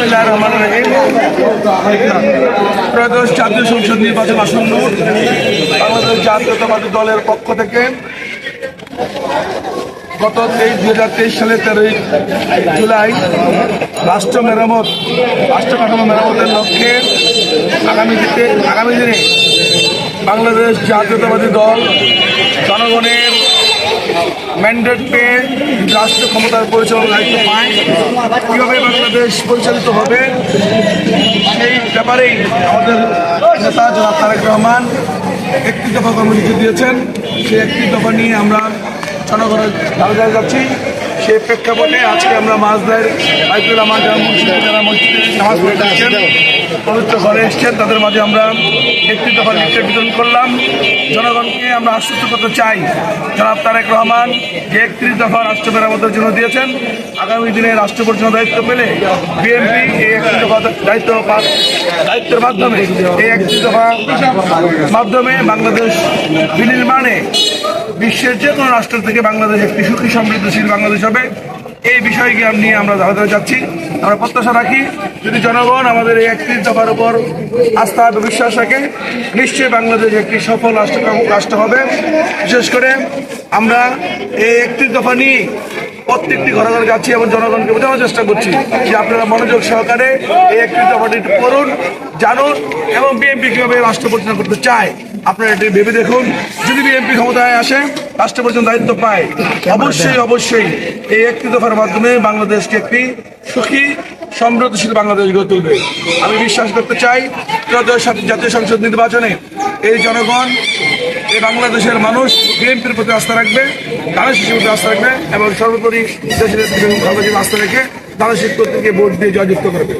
বিসমিল্লাহির রহমানির রহিম ত্রয়োদশ জাতীয় সংসদ নির্বাচন আসন্ন বাংলাদেশ জাতীয়তাবাদী দলের পক্ষ থেকে গত তেইশ, দুই হাজার তেইশ সালের তেরোই জুলাই রাষ্ট্র মেরামত, রাষ্ট্র কাঠামো মেরামতের লক্ষ্যে আগামী দিতে আগামী দিনে বাংলাদেশ জাতীয়তাবাদী দল জনগণের ম্যান্ডেট পেয়ে রাষ্ট্র ক্ষমতার পরিচালনার দায়িত্ব পায়। কীভাবে বাংলাদেশ পরিচালিত হবে, সেই ব্যাপারেই আমাদের নেতা জনাব তারেক রহমান একটি দফা কর্মসূচি দিয়েছেন। সেই একটি দফা নিয়ে আমরা জনগণের ধারে যাচ্ছি। সেই প্রেক্ষাপটে আজকে আমরা মাছদের বাইতুল রহমান যারা মুর্শিদে যারা মসজিদে নামাজ পড়ে পবিত্র ঘরে এসছেন তাদের মাঝে আমরা একটি দফা লিফলেট বিতরণ করলাম। জনগণকে আমরা আশ্বস্ত করতে চাই। জনাব তারেক রহমান যে একত্রিশ দফা রাষ্ট্র মেরামতের জন্য দিয়েছেন, আগামী দিনে রাষ্ট্র পরিচালনার দায়িত্ব পেলে বিএনপি এই একটি দফা দায়িত্ব দায়িত্বের মাধ্যমে এই একটি দফা মাধ্যমে বাংলাদেশ বিনির্মাণে বিশ্বের যে কোনো রাষ্ট্র থেকে বাংলাদেশ একটি সুখী সমৃদ্ধশীল বাংলাদেশ হবে। এই বিষয়কে নিয়ে আমরা ধারা যাচ্ছি আমরা প্রত্যাশা রাখি, যদি জনগণ আমাদের এই একত্রিশ দফার উপর আস্থা এবং বিশ্বাস রাখে, নিশ্চয়ই বাংলাদেশ একটি সফল রাষ্ট্র রাষ্ট্র হবে। বিশেষ করে আমরা এই একত্রিশ দফা নিয়ে প্রত্যেকটি ঘরে ঘরে যাচ্ছি এবং জনগণকে বোঝানোর চেষ্টা করছি যে আপনারা মনোযোগ সহকারে এই একটি দফাটি পড়ুন জানুন এবং বিএনপি কীভাবে রাষ্ট্র পরিচালনা করতে চায়। আপনারা এটি ভেবে দেখুন, যদি বিএনপি ক্ষমতায় আসে, রাষ্ট্র পরিচালনার দায়িত্ব পায়। অবশ্যই অবশ্যই এই একটি দফার মাধ্যমে বাংলাদেশকে একটি সুখী, সমৃদ্ধশীল বাংলাদেশ গড়ে তুলবে। আমি বিশ্বাস করতে চাই জাতীয় সংসদ নির্বাচনে এই জনগণ, এই বাংলাদেশের মানুষ বিএনপির প্রতি আস্থা রাখবে শিশুর প্রতি আস্থা রাখবে এবং সর্বোপরি দেশের আস্থা রেখে তারা শিক্ষকদেরকে ভোট দিয়ে জয়যুক্ত করবে।